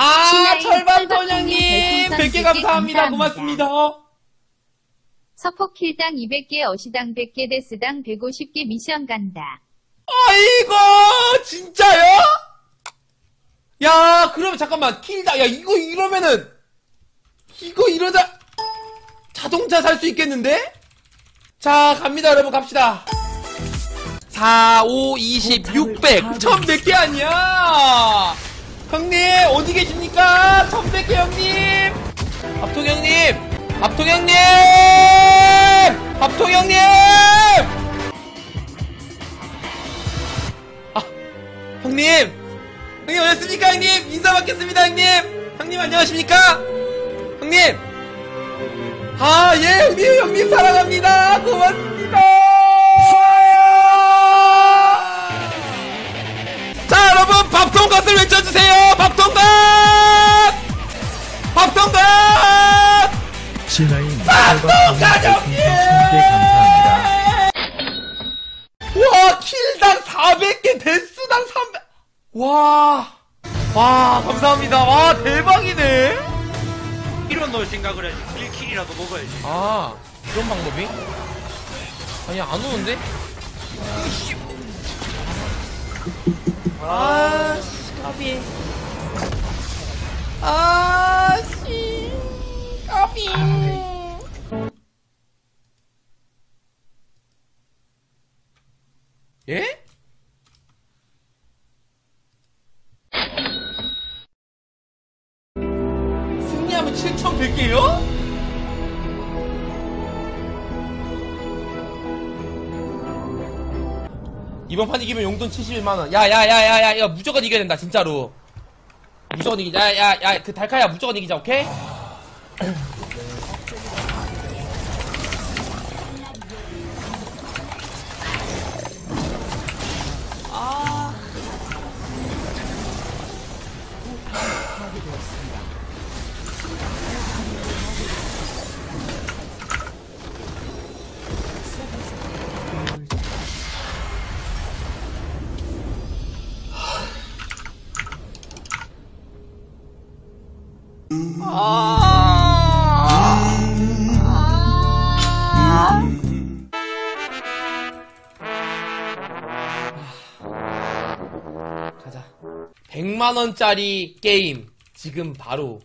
아, 신라인 철반 철반통님 소장님, 별풍선 100개 100개 감사합니다. 고맙습니다. 서포킬당 200개, 어시당 100개, 데스당 150개 미션 간다. 아이고, 진짜요? 야, 그러면 잠깐만, 킬다. 야, 이거 이러면은, 이거 이러다, 자동차 살 수 있겠는데? 자, 갑니다, 여러분, 갑시다. 4, 5, 20, 600. 1100개 아니야! 형님, 어디 계십니까? 1100개 형님! 밥통 형님! 밥통 형님! 밥통 형님! 아, 형님! 형님 오셨습니까, 형님? 인사 받겠습니다, 형님! 형님 안녕하십니까? 형님! 아, 예, 형님, 형님 사랑합니다! 고 생각을 해야지 1킬이라도 먹어야지 아, 이런 방법이? 아니, 안 오는데? 아, 씨, 까비. 아, 씨, 까비. 7,100개요? 이번 판 이기면 용돈 71만원. 야, 야, 야, 야, 야, 야, 무조건 이겨야 된다, 진짜로. 무조건 이기자. 야, 야, 야, 그 달카야 무조건 이기자, 오케이? 100만원짜리 게임, 지금 바로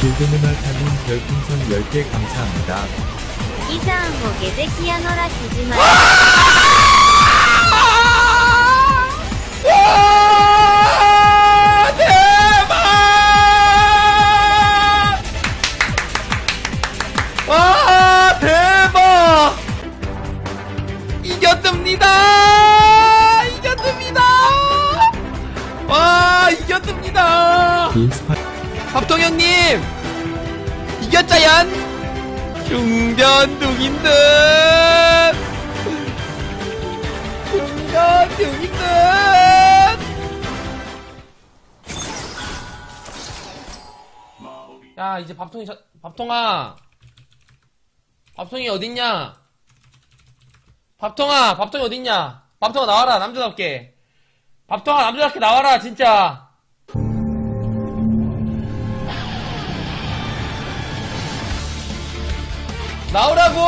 길드문화타님 별풍선 10개 감사합니다. 以上をゲゼキアノラ木島 와, 이겼습니다! 빈스파 밥통 형님! 이겼자얀! 중전둥인 듯! 중전둥인 듯! 야, 이제 밥통이, 저, 밥통아! 밥통이 어딨냐? 밥통아! 밥통이 어딨냐? 밥통아 나와라, 남자답게! 밥통아, 남자답게 나와라, 진짜! 나오라고!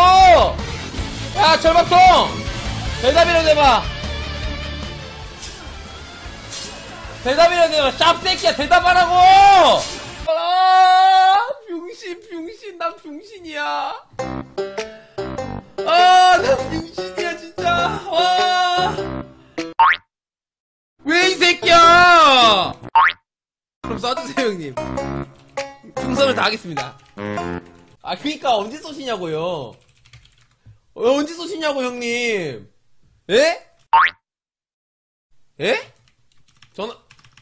야, 철밥통! 대답이라도 해봐! 대답이라도 해봐! 샵새끼야, 대답하라고! 아, 병신, 병신, 난 병신이야. 아, 난 병신이야, 진짜. 와. 왜이 새끼야! 그럼 쏴주세요 형님 충성을 다하겠습니다 아 그니까 언제 쏘시냐고요? 어, 언제 쏘시냐고 형님? 예? 예? 전화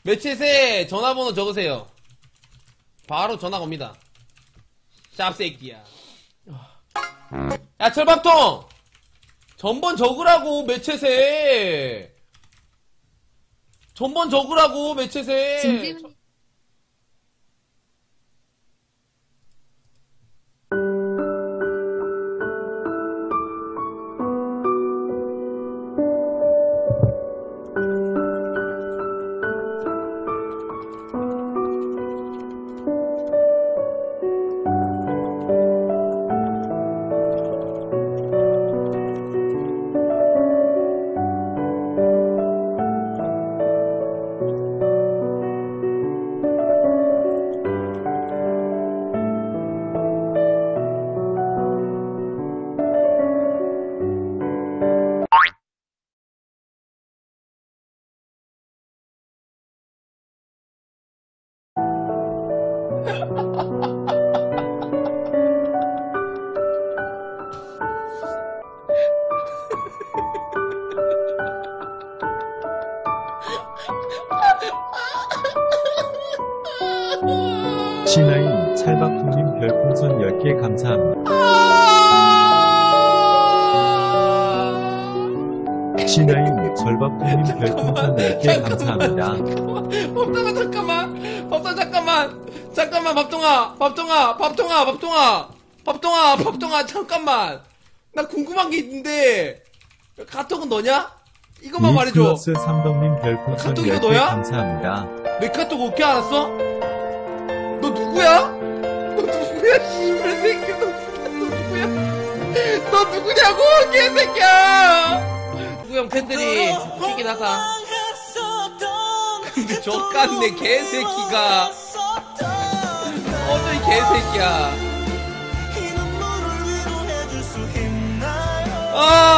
매챗에 전화번호 적으세요. 바로 전화 겁니다. 샵새끼야. 야 철밥통! 전번 적으라고 매챗에 전번 적으라고 매챗에 신하인 찰박통님 별풍선 10개 감사합니다. 신하인 절박통님 별풍선 10개 감사합니다. 밥동아 잠깐만 밥동 잠깐만 잠깐만 밥동아 밥동아 밥동아 밥동아 밥동아 밥동아 잠깐만 나 궁금한 게 있는데 카톡은 너냐? 이것만 말해줘 플러스 삼덕님 별풍선 카톡 이거 10개 너야? 감사합니다. 내 카톡 어떻게 알았어? 너 누구야? 너 누구야 씨발 새끼 너, 너 누구야? 너 누구냐고 개새끼야 팬들이 시긴 하다 근데 족같네 개새끼가 어저 이 개새끼야. 아